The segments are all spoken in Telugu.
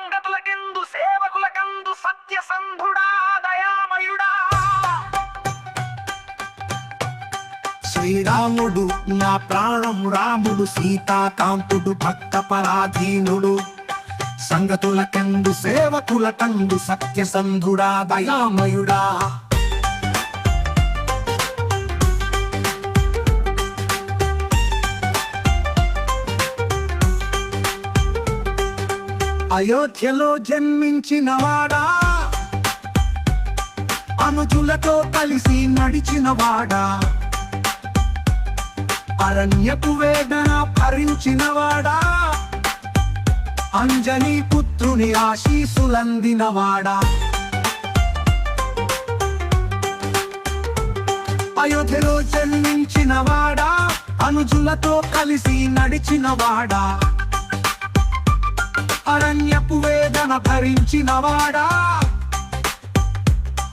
సంగతులకెందు సేవకులకందు సత్యసంధుడా దయామయుడా. శ్రీరాముడు నా ప్రాణం రాముడు సీతాకాంతుడు భక్త పరాధీనుడు సంగతులకెందు సేవకులకందు సత్యసంధుడా దయామయుడా. అయోధ్యలో జన్మించినవాడా అనుజులతో కలిసి నడిచినవాడా అరణ్యపు వేదన భరించినవాడా అంజనీ పుత్రుని ఆశీసులందినవాడా అయోధ్యలో జన్మించినవాడా అనుజులతో కలిసి నడిచినవాడా వేదన భరించినవాడా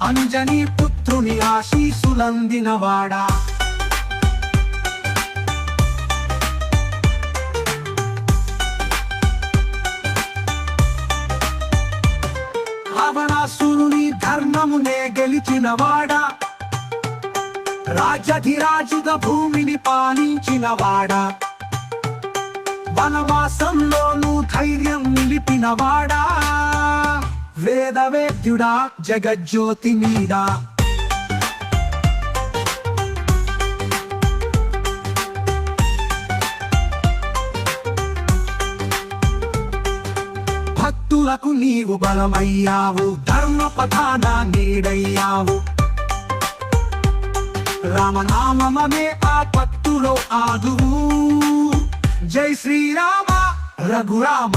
అంజనీ పుత్రుని ఆశీసులందినవాడా రావణాసురుని ధర్మమునే గెలిచినవాడా? రాజధిరాజుగా భూమిని పాలించినవాడా? వనవాసంలోనూ ధైర్యం నిలిపినవాడా? వేదవేద్యుడా జగజ్యోతి మీదా? భక్తులకు నీవు బలమయ్యావు ధర్మ పథాన నీడయ్యావు. రామనామమే ఆ పత్తులో ఆదువు. జై శ్రీరామ రఘురామ.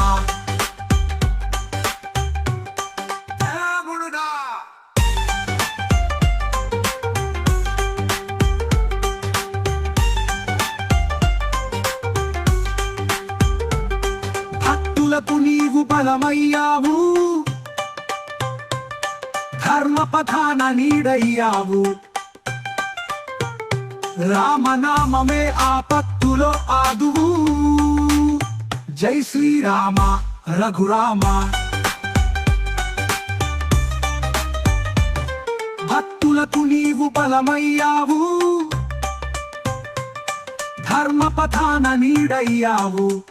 భక్తులకు నీవు బలమయ్యావు. ధర్మ పథాన నీడయ్యావు. రామనామమే ఆపత్తులో ఆదువు. జై శ్రీరామ రఘురామ. భక్తులకు నీవు బలమయ్యావు. ధర్మ పథాన నీడయ్యావు.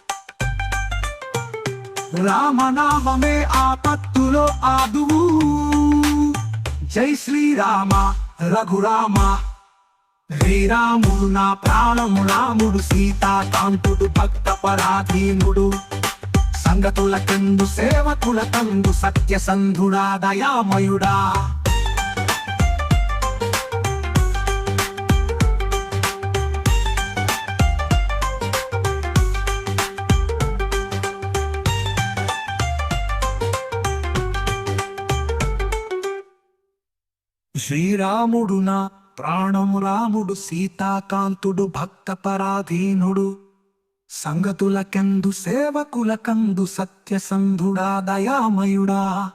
రామనామమే ఆపత్తులో ఆదువు. జై శ్రీరామ రఘురామ. శ్రీరాముడు నా ప్రాణము రాముడు సీతాకాంతుడు భక్త పరాధీనుడు సంగతుల కందు సేవకుల సేవకులకందు సత్యసంధుడా దయామయుడా. శ్రీరాముడు నా ప్రాణము రాముడు సీతాకాంతుడు భక్త పరాధీనుడు సంగతులకెందు సేవకులకందు సత్యసంధుడా దయామయుడా.